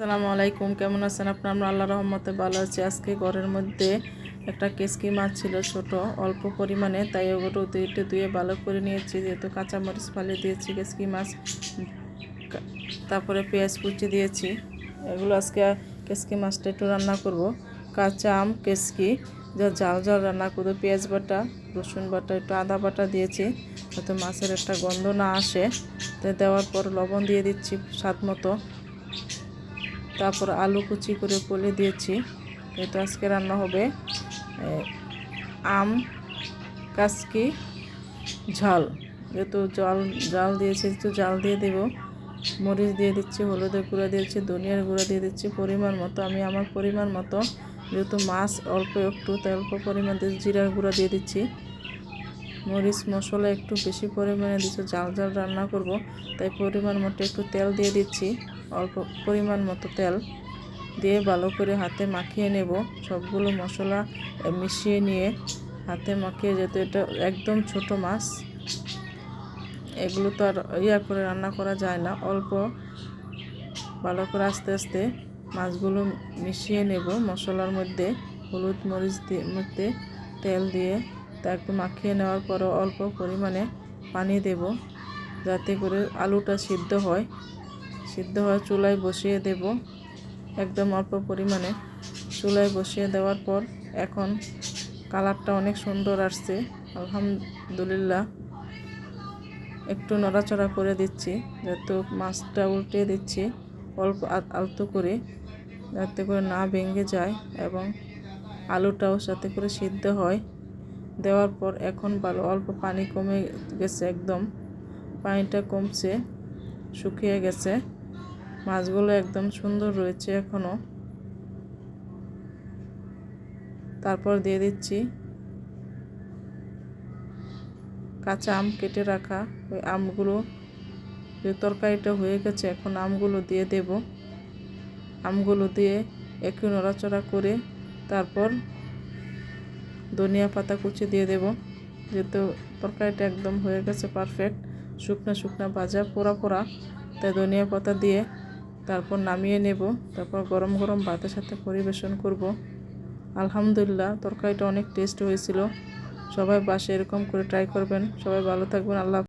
আসসালামু আলাইকুম, কেমন আছেন আপনার? আমরা আল্লাহ রহমতে ভালো আছি। আজকে ঘরের মধ্যে একটা কেসকি মাছ ছিল ছোট, অল্প পরিমাণে, তাই ওগুলো দুইটা ধুয়ে ভালো করে নিয়েছি। যেহেতু কাঁচামরিচ ফালিয়ে দিয়েছি কেসকি মাছ তারপরে পেঁয়াজ কুচি দিয়েছি। এগুলো আজকে কেসকি মাছটা একটু রান্না করব। কাঁচা আম, কেসকি, যা জাল জাল রান্না করব। পেঁয়াজ বাটা, রসুন বাটা, একটু আদা বাটা দিয়েছি, যাতে মাছের একটা গন্ধ না আসে। তো দেওয়ার পর লবণ দিয়ে দিচ্ছি স্বাদ মতো। তারপর আলু কুচি করে পলে দিয়েছি। এটা আজকে রান্না হবে আম, কাসকি, ঝাল। যেহেতু জল, জাল দিয়েছি, একটু জাল দিয়ে দেব। মরিচ দিয়ে দিচ্ছি, হলুদের গুঁড়া দিয়েছি, ধনিয়ার গুঁড়া দিয়ে দিচ্ছি, পরিমাণ মতো। আমি আমার পরিমাণ মতো, যেহেতু মাছ অল্প, একটু তাই অল্প পরিমাণ দিয়ে জিরার গুঁড়া দিয়ে দিচ্ছি। মরিচ মশলা একটু বেশি পরিমাণে দিচ্ছি জাল জাল রান্না করব, তাই পরিমাণ মতো একটু তেল দিয়ে দিচ্ছি, অল্প পরিমাণ মতো তেল দিয়ে ভালো করে হাতে মাখিয়ে নেব, সবগুলো মশলা মিশিয়ে নিয়ে হাতে মাখিয়ে, যেহেতু এটা একদম ছোট মাছ, এগুলো তো আর ইয়া করে রান্না করা যায় না, অল্প ভালো করে আস্তে আস্তে মাছগুলো মিশিয়ে নেব, মশলার মধ্যে হলুদ মরিচ দিয়ে মধ্যে তেল দিয়ে তা একটু মাখিয়ে নেওয়ার পরও অল্প পরিমাণে পানি দেব, যাতে করে আলুটা সিদ্ধ হয়। সিদ্ধ হওয়া চুলায় বসিয়ে দেব। একদম অল্প পরিমাণে চুলায় বসিয়ে দেওয়ার পর এখন কালারটা অনেক সুন্দর আসছে। আলহামদুলিল্লাহ। একটু নড়াচড়া করে দিচ্ছি, যাতে মাছটা উল্টে দিচ্ছি অল্প আলতো করে, যাতে করে না ভেঙে যায় এবং আলুটাও সাথে করে সিদ্ধ হয়। দেওয়ার পর এখন ভালো। অল্প পানি কমে গেছে একদম। পানিটা কমছে, শুকিয়ে গেছে। মাছগুলো একদম সুন্দর রয়েছে এখনও তারপর দিয়ে দিচ্ছি কাঁচা আম কেটে রাখা ওই আমগুলো। যে তরকারিটা হয়ে গেছে, এখন আমগুলো দিয়ে দেব। আমগুলো দিয়ে একটু নড়াচড়া করে তারপর ধনিয়া পাতা কুচি দিয়ে দেব। যেহেতু তরকারিটা একদম হয়ে গেছে পারফেক্ট শুকনো শুকনো ভাজা, পোড়া পোড়া। তাই ধনিয়া পাতা দিয়ে তারপর নামিয়ে নেব। তারপর গরম গরম ভাতের সাথে পরিবেশন করব। আলহামদুলিল্লাহ, তরকারিটা অনেক টেস্ট হয়েছিল। সবাই বাসে এরকম করে ট্রাই করবেন। সবাই ভালো থাকবেন। আল্লাহ